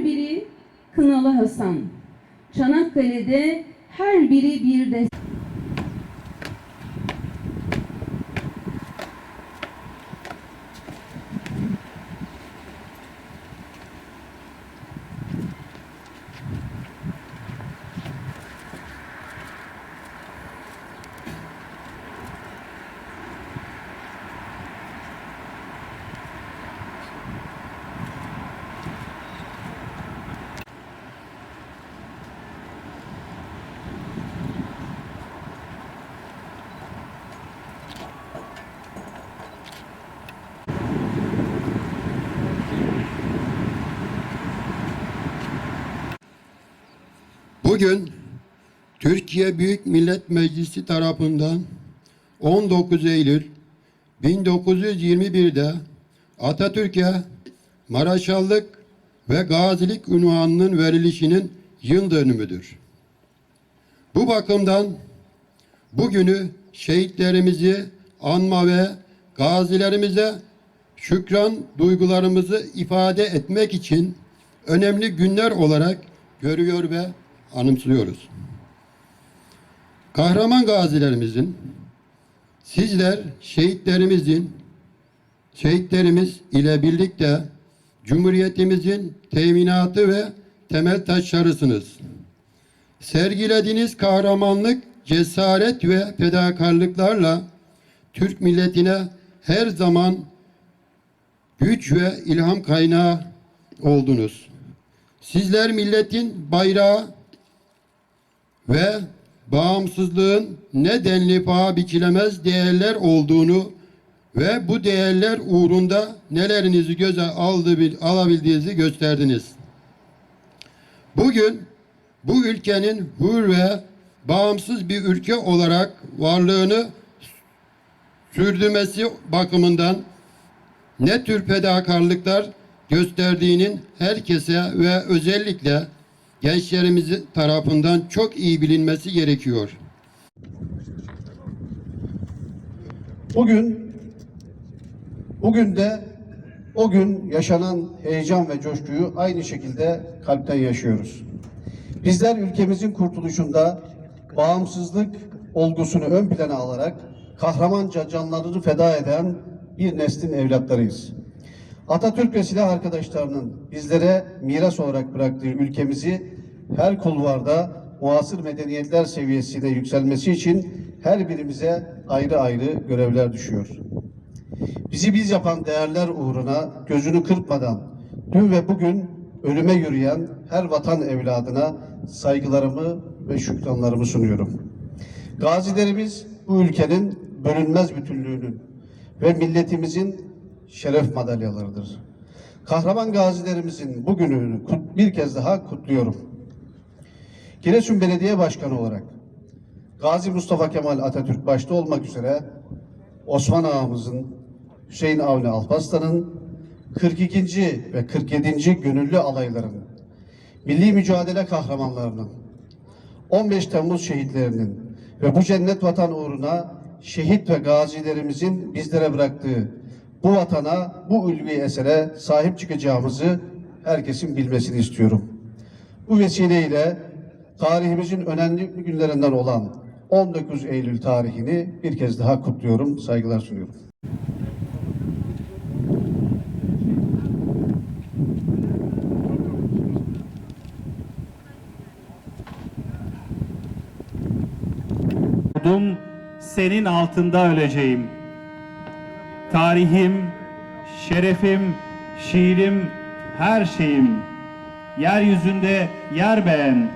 her biri Kınalı Hasan. Çanakkale'de her biri bir de Bugün Türkiye Büyük Millet Meclisi tarafından 19 Eylül 1921'de Atatürk'e Maraşallık ve Gazilik unvanının verilişinin yıl dönümüdür. Bu bakımdan bugünü şehitlerimizi anma ve gazilerimize şükran duygularımızı ifade etmek için önemli günler olarak görüyor ve anımsıyoruz. Kahraman gazilerimizin, sizler şehitlerimizin, şehitlerimiz ile birlikte Cumhuriyetimizin teminatı ve temel taşlarısınız. Sergilediğiniz kahramanlık, cesaret ve fedakarlıklarla Türk milletine her zaman güç ve ilham kaynağı oldunuz. Sizler milletin bayrağı ve bağımsızlığın ne denli paha biçilemez değerler olduğunu ve bu değerler uğrunda nelerinizi göze aldı, alabildiğinizi gösterdiniz. Bugün bu ülkenin hür ve bağımsız bir ülke olarak varlığını sürdürmesi bakımından ne tür fedakarlıklar gösterdiğinin herkese ve özellikle gençlerimiz tarafından çok iyi bilinmesi gerekiyor. Bugün bugün de o gün yaşanan heyecan ve coşkuyu aynı şekilde kalpten yaşıyoruz. Bizler ülkemizin kurtuluşunda bağımsızlık olgusunu ön plana alarak kahramanca canlarını feda eden bir neslin evlatlarıyız. Atatürk ve silah arkadaşlarının bizlere miras olarak bıraktığı ülkemizi her kulvarda muasır medeniyetler seviyesine yükselmesi için her birimize ayrı ayrı görevler düşüyor. Bizi biz yapan değerler uğruna gözünü kırpmadan dün ve bugün ölüme yürüyen her vatan evladına saygılarımı ve şükranlarımı sunuyorum. Gazilerimiz bu ülkenin bölünmez bütünlüğünün ve milletimizin şeref madalyalarıdır. Kahraman gazilerimizin bugününü kut- bir kez daha kutluyorum. Giresun Belediye Başkanı olarak Gazi Mustafa Kemal Atatürk başta olmak üzere Osman Ağamızın, Hüseyin Avni Alparslan'ın 42. ve 47. gönüllü alaylarının, milli mücadele kahramanlarının, 15 Temmuz şehitlerinin ve bu cennet vatan uğruna şehit ve gazilerimizin bizlere bıraktığı bu vatana, bu ulvi esere sahip çıkacağımızı herkesin bilmesini istiyorum. Bu vesileyle tarihimizin önemli günlerinden olan 19 Eylül tarihini bir kez daha kutluyorum, saygılar sunuyorum. Doğdum, senin altında öleceğim. Tarihim, şerefim, şiirim, her şeyim. Yeryüzünde yer beğen.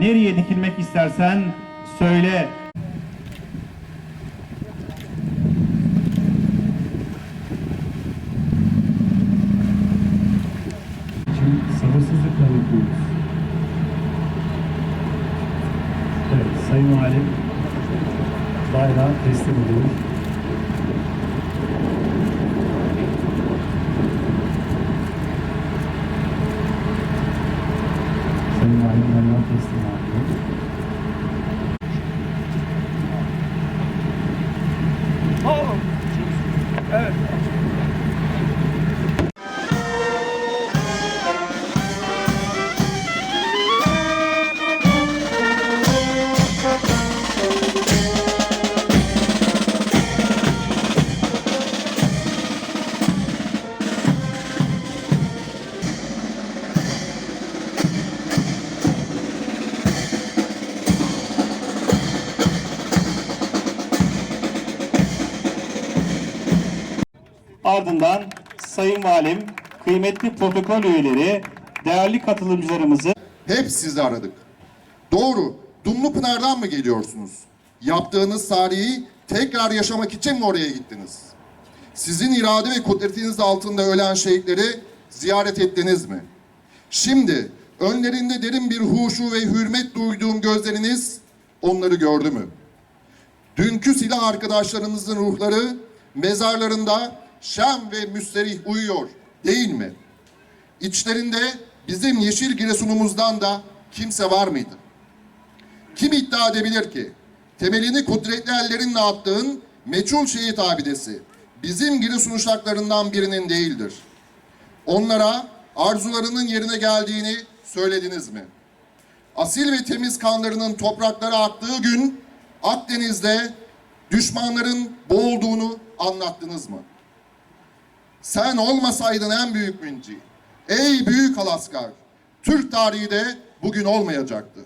Nereye dikilmek istersen söyle. için sabırsızlıkla bekliyoruz. Evet, Sayın Valim bayrağı teslim ediyor. Sayın Valim bayrağı Ardından Sayın Valim, kıymetli protokol üyeleri, değerli katılımcılarımızı Hep sizi aradık. Doğru, Dumlupınar'dan mı geliyorsunuz? Yaptığınız tarihi tekrar yaşamak için mi oraya gittiniz? Sizin irade ve kudretiniz altında ölen şehitleri ziyaret ettiniz mi? Şimdi önlerinde derin bir huşu ve hürmet duyduğum gözleriniz onları gördü mü? Dünkü silah arkadaşlarımızın ruhları mezarlarında şem ve müsterih uyuyor değil mi? İçlerinde bizim yeşil Giresun'umuzdan da kimse var mıydı? Kim iddia edebilir ki temelini kudretli ellerinle attığın meçhul şehit abidesi bizim Giresun uşaklarından birinin değildir. Onlara arzularının yerine geldiğini söylediniz mi? Asil ve temiz kanlarının topraklara aktığı gün Akdeniz'de düşmanların boğulduğunu anlattınız mı? Sen olmasaydın en büyük minci. Ey büyük Alaskar, Türk tarihi de bugün olmayacaktı.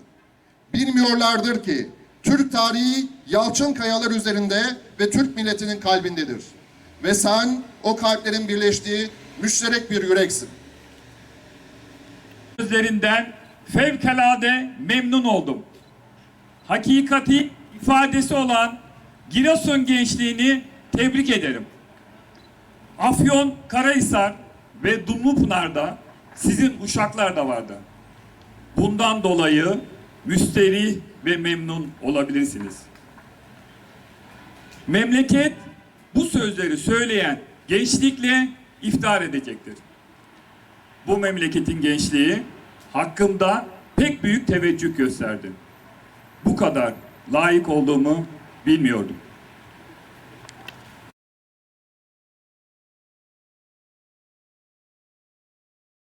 Bilmiyorlardır ki Türk tarihi yalçın kayalar üzerinde ve Türk milletinin kalbindedir. Ve sen o kalplerin birleştiği müşterek bir yüreksin. sözlerinden fevkalade memnun oldum. Hakikati ifadesi olan Giresun gençliğini tebrik ederim. Afyon, Karahisar ve Dumlupınar'da sizin uşaklar da vardı. Bundan dolayı müsterih ve memnun olabilirsiniz. Memleket bu sözleri söyleyen gençlikle iftihar edecektir bu memleketin gençliği hakkımda pek büyük teveccüh gösterdi. Bu kadar layık olduğumu bilmiyordum.